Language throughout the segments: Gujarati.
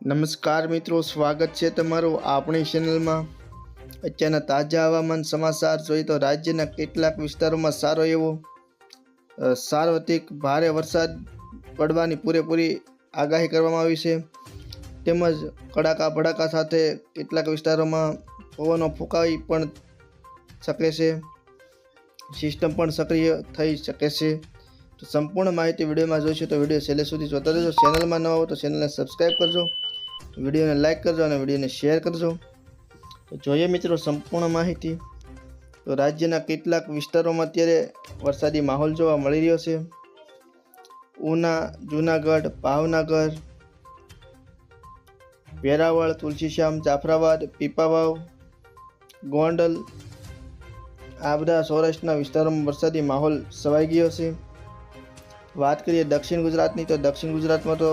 નમસ્કાર મિત્રો, સ્વાગત છે તમારું આપણી ચેનલમાં અત્યારના તાજા હવામાન સમાચાર જોઈએ તો રાજ્યના કેટલાક વિસ્તારોમાં સારો એવો સાર્વત્રિક ભારે વરસાદ પડવાની પૂરેપૂરી આગાહી કરવામાં આવી છે. તેમજ કડાકા ભડાકા સાથે કેટલાક વિસ્તારોમાં પવનો ફૂંકાવી પણ શકે છે. સિસ્ટમ પણ સક્રિય થઈ શકે છે. તો સંપૂર્ણ માહિતી વિડીયોમાં જોઈશું તો વીડિયો છેલ્લે સુધી જોતા રહેજો. ચેનલમાં ન આવો તો ચેનલને સબસ્ક્રાઈબ કરજો. વિડીયોને લાઇક કરજો અને વિડીયોને શેર કરજો. તો જોઈએ મિત્રો સંપૂર્ણ માહિતી. તો રાજ્યના કેટલાક વિસ્તારોમાં અત્યારે વરસાદી માહોલ જોવા મળી રહ્યો છે. ઉના, જૂનાગઢ, ભાવનગર, વેરાવળ, તુલસીશ્યામ, જાફરાબાદ, પીપાવાવ, ગોંડલ આ બધા સૌરાષ્ટ્રના વિસ્તારોમાં વરસાદી માહોલ સવાઈ ગયો છે. વાત કરીએ દક્ષિણ ગુજરાતની, તો દક્ષિણ ગુજરાતમાં તો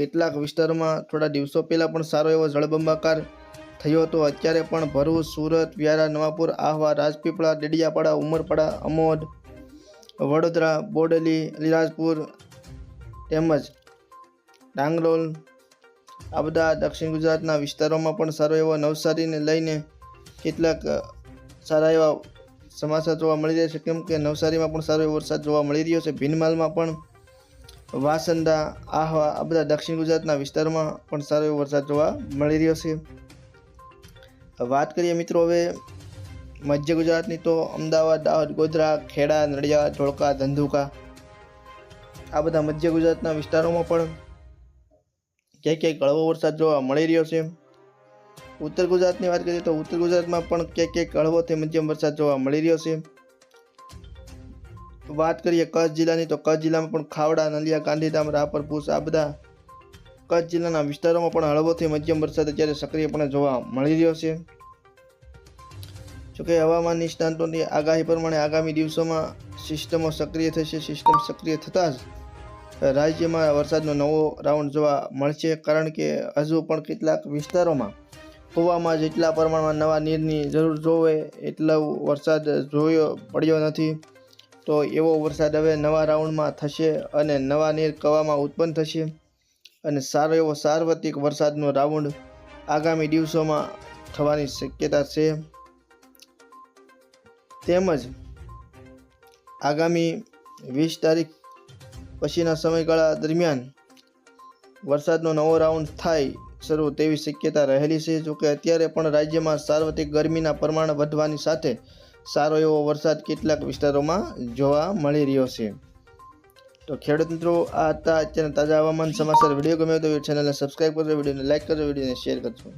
કેટલાક વિસ્તારોમાં થોડા દિવસો પહેલાં પણ સારો એવો જળબંબાકાર થયો હતો. અત્યારે પણ ભરૂચ, સુરત, વ્યારા, નવાપુર, આહવા, રાજપીપળા, ડેડિયાપાડા, ઉમરપાડા, અમોદ, વડોદરા, બોડેલી, અલીરાજપુર તેમજ ડાંગરોલ, આ બધા દક્ષિણ ગુજરાતના વિસ્તારોમાં પણ સારો એવો નવસારીને લઈને કેટલાક સારા એવા સમાચાર જોવા મળી રહ્યા છે. કેમ કે નવસારીમાં પણ સારો એવો વરસાદ જોવા મળી રહ્યો છે. ભીનમાલમાં પણ વાસંદા, આહવા, આ બધા દક્ષિણ ગુજરાતના વિસ્તારોમાં પણ સારો એવો વરસાદ જોવા મળી રહ્યો છે. વાત કરીએ મિત્રો હવે મધ્ય ગુજરાતની તો અમદાવાદ, દાહોદ, ગોધરા, ખેડા, નડિયાદ, ધોળકા, ધંધુકા, આ બધા મધ્ય ગુજરાતના વિસ્તારોમાં પણ ક્યાંક ક્યાંક હળવો વરસાદ જોવા મળી રહ્યો છે. ઉત્તર ગુજરાતની વાત કરીએ તો ઉત્તર ગુજરાતમાં પણ ક્યાંક ક્યાંક હળવોથી મધ્યમ વરસાદ જોવા મળી રહ્યો છે. વાત કરીએ કચ્છ જિલ્લાની, તો કચ્છ જિલ્લામાં પણ ખાવડા, નલિયા, ગાંધીધામ રાપર ભૂસ કચ્છ જિલ્લાના વિસ્તારોમાં પણ હળવોથી મધ્યમ વરસાદ અત્યારે સક્રિયપણે જોવા મળી રહ્યો છે. જોકે હવામાન નિષ્ણાંતોની આગાહી પ્રમાણે આગામી દિવસોમાં સિસ્ટમો સક્રિય થશે, સિસ્ટમ સક્રિય થતાં જ રાજ્યમાં વરસાદનો નવો રાઉન્ડ જોવા મળશે, કારણ કે હજુ પણ કેટલાક વિસ્તારોમાં કૂવામાં જેટલા પ્રમાણમાં નવા નીરની જરૂર જોવે, એટલો વરસાદ જોયો પડ્યો નથી. તો એવો વરસાદ હવે નવા રાઉન્ડમાં થશે અને નવા નીર કવામાં ઉત્પન્ન થશે. અને સારો એવો સાર્વત્રિક વરસાદનો રાઉન્ડ આગામી દિવસોમાં થવાની શક્યતા છે. તેમજ આગામી વીસ તારીખ પછીના સમયગાળા દરમિયાન વરસાદનો નવો રાઉન્ડ થાય શરૂ તેવી શક્યતા રહેલી છે. જોકે અત્યારે પણ રાજ્યમાં સાર્વત્રિક ગરમીના પ્રમાણ વધવાની સાથે સારો એવો વરસાદ કેટલાક વિસ્તારોમાં જોવા મળી રહ્યો છે. તો ખેડૂત મિત્રો, આ હતા અત્યારના તાજા હવામાન સમાચાર. વીડિયો ગમ્યો તો ચેનલને સબસ્ક્રાઈબ કરજો, વિડીયોને લાઈક કરજો, વિડીયોને શેર કરજો.